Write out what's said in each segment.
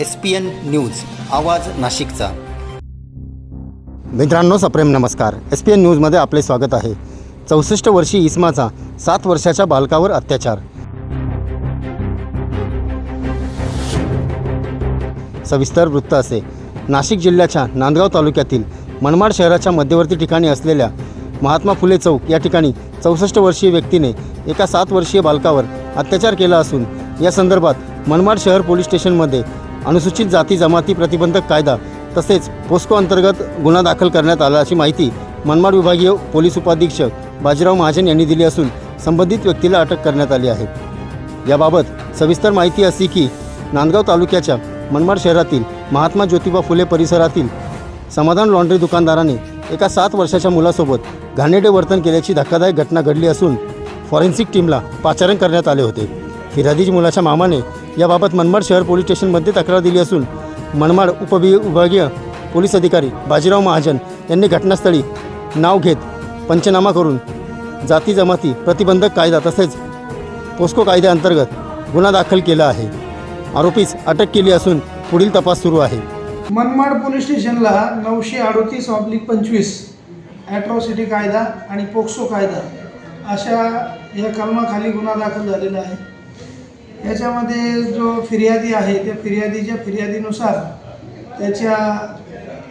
S P N news आवाज नाशिकचा. मित्रांनो सप्रेम नमस्कार. एस पी एन न्यूजमध्ये आपले स्वागत आहे. चौसष्ट वर्षी इस्माचा सात वर्षाच्या बालकावर अत्याचार. सविस्तर वृत्त असे. नाशिक जिल्ह्याच्या नांदगाव तालुक्यातील मनमाड शहराच्या मध्यवर्ती ठिकाणी असलेल्या महात्मा फुले चौक या ठिकाणी चौसष्ट वर्षीय व्यक्तीने एका सात वर्षीय बालकावर अत्याचार केला असून या संदर्भात मनमाड शहर पोलीस स्टेशनमध्ये अनुसूचित जाती जमाती प्रतिबंधक कायदा तसेच पोस्को अंतर्गत गुन्हा दाखल करण्यात आला अशी माहिती मनमाड विभागीय पोलीस उपाधीक्षक बाजीराव महाजन यांनी दिली असून संबंधित व्यक्तीला अटक करण्यात आली आहे. याबाबत सविस्तर माहिती अशी की नांदगाव तालुक्याच्या मनमाड शहरातील महात्मा ज्योतिबा फुले परिसरातील समाधान लॉन्ड्री दुकानदाराने एका सात वर्षाच्या मुलासोबत घाणेडे वर्तन केल्याची धक्कादायक घटना घडली असून फॉरेन्सिक टीमला पाचारण करण्यात आले होते. फिर्यादी मुलाच्या मामाने याबाबत मनमाड शहर पोलीस स्टेशनमध्ये तक्रार दिली असून मनमाड उपवि विभागीय पोलीस अधिकारी बाजीराव महाजन यांनी घटनास्थळी नाव घेत पंचनामा करून जाती जमाती प्रतिबंधक कायदा तसेच पोस्को कायद्याअंतर्गत गुन्हा दाखल केला आहे. आरोपीस अटक केली असून पुढील तपास सुरू आहे. मनमाड पोलीस स्टेशनला नऊशे अडोतीस ऑब्लिक पंचवीस ॲट्रॉसिटी कायदा आणि पोक्सो कायदा अशा या कलमाखाली गुन्हा दाखल झालेला आहे. याच्यामध्ये जो फिर्यादी आहे त्या फिर्यादीच्या फिर्यादीनुसार त्याच्या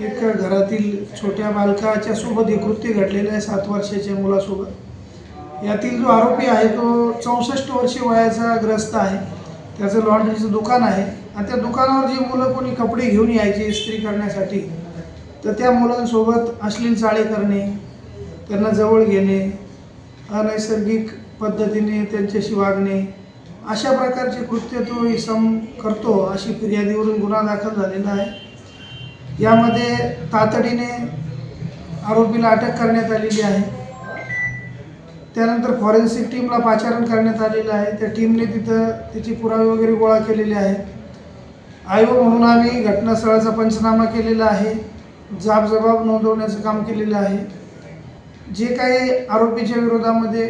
एक घरातील छोट्या बालकाच्या सोबत हे कृत्य घडलेलं आहे सात वर्षाच्या मुलासोबत. यातील जो आरोपी आहे तो चौसष्ट वर्षी वयाचा ग्रस्त आहे. त्याचं लॉन्ड्रीचं दुकान आहे. आणि त्या दुकानावर जी मुलं कोणी कपडे घेऊन यायचे इस्त्री करण्यासाठी तर त्या मुलांसोबत अश्लील चाळे करणे त्यांना जवळ घेणे अनैसर्गिक पद्धतीने त्यांच्याशी वागणे अशा प्रकारचे कृत्य तो इसम करतो अशी फिर्यादीवरून गुन्हा दाखल झालेला आहे. यामध्ये तातडीने आरोपीला अटक करण्यात आलेली आहे. त्यानंतर फॉरेन्सिक टीमला पाचारण करण्यात आलेलं आहे. त्या टीमने तिथं त्याचे पुरावे वगैरे गोळा केलेले आहेत. आयोग म्हणून आम्ही घटनास्थळाचा पंचनामा केलेला आहे. जाबजबाब नोंदवण्याचं काम केलेलं आहे. जे काही आरोपीच्या विरोधामध्ये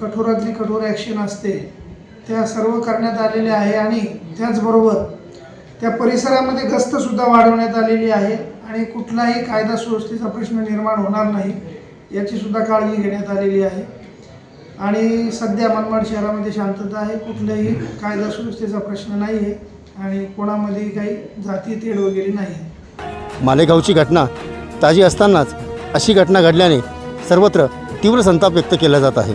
कठोरातली कठोर ॲक्शन असते त्या सर्व करण्यात आलेल्या आहे आणि त्याचबरोबर त्या परिसरामध्ये गस्तसुद्धा वाढवण्यात आलेली आहे आणि कुठलाही कायदा सुव्यवस्थेचा प्रश्न निर्माण होणार नाही याचीसुद्धा काळजी घेण्यात आलेली आहे. आणि सध्या मनमाड शहरामध्ये शांतता आहे कुठलाही कायदा सुव्यवस्थेचा प्रश्न नाही आहे आणि कोणामध्ये काही जाती तेढ वगैरे नाही आहे मालेगावची घटना ताजी असतानाच अशी घटना घडल्याने सर्वत्र तीव्र संताप व्यक्त केला जात आहे.